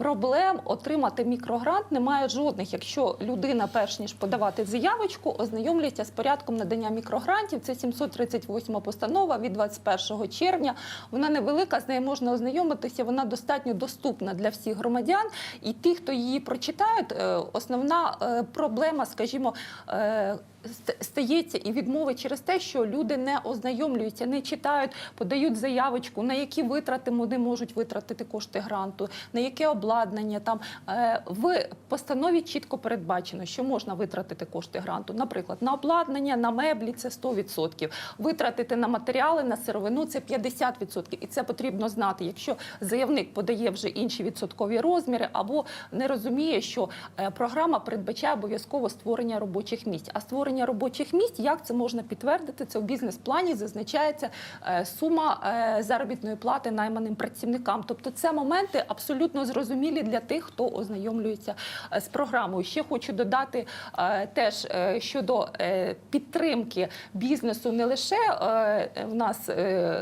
проблем отримати мікрогрант немає жодних, якщо людина, перш ніж подавати заявочку, ознайомлюється з порядком надання мікрогрантів. Це 738 постанова від 21 червня. Вона невелика, з нею можна ознайомитися. Вона достатньо доступна для всіх громадян. І ті, хто її прочитають, е, основна е, проблема, скажімо. Ст- Стається і відмови через те, що люди не ознайомлюються, не читають, подають заявочку, на які витрати вони можуть витратити кошти гранту, на яке обладнання там Е, в постанові чітко передбачено, що можна витратити кошти гранту. Наприклад, на обладнання, на меблі це 100%. Витратити на матеріали, на сировину це 50%. І це потрібно знати, якщо заявник подає вже інші відсоткові розміри, або не розуміє, що е, програма передбачає обов'язково створення робочих місць. А створення робочих місць, як це можна підтвердити? Це в бізнес-плані зазначається е, сума е, заробітної плати найманим працівникам. Тобто, це моменти абсолютно зрозумілі для тих, хто ознайомлюється е, з програмою. Ще хочу додати теж щодо підтримки бізнесу. Не лише в нас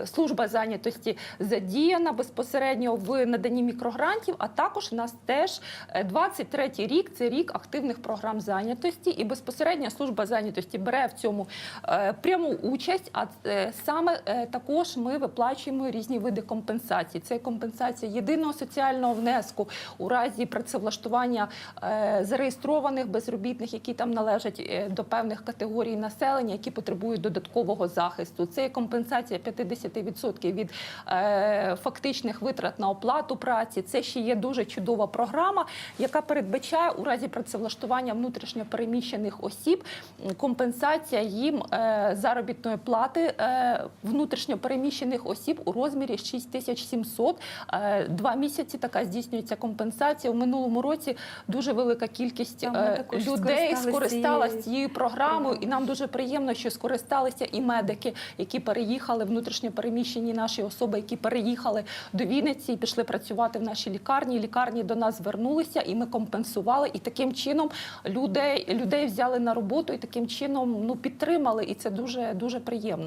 служба зайнятості задіяна безпосередньо в наданні мікрогрантів, а також в нас теж е, 23-й рік це рік активних програм зайнятості, і безпосередньо служба зайнятості бере в цьому е, пряму участь. А е, саме е, також ми виплачуємо різні види компенсацій. Це компенсація єдиного соціального внеску у разі працевлаштування зареєстрованих безробітних, які там належать до певних категорій населення, які потребують додаткового захисту. Це компенсація 50% від фактичних витрат на оплату праці. Це ще є дуже чудова програма, яка передбачає у разі працевлаштування внутрішньо переміщених осіб компенсація їм е, заробітної плати е, внутрішньо переміщених осіб у розмірі 6700. Е, Два місяці така здійснюється компенсація. У минулому році дуже велика кількість людей скористалась цією програмою, і нам дуже приємно, що скористалися і медики, які переїхали внутрішньо переміщені наші особи, які переїхали до Вінниці і пішли працювати в нашій лікарні. Лікарні до нас звернулися, і ми компенсували. І таким чином людей, людей взяли на роботу, і таким чином ну підтримали. І це дуже дуже приємно.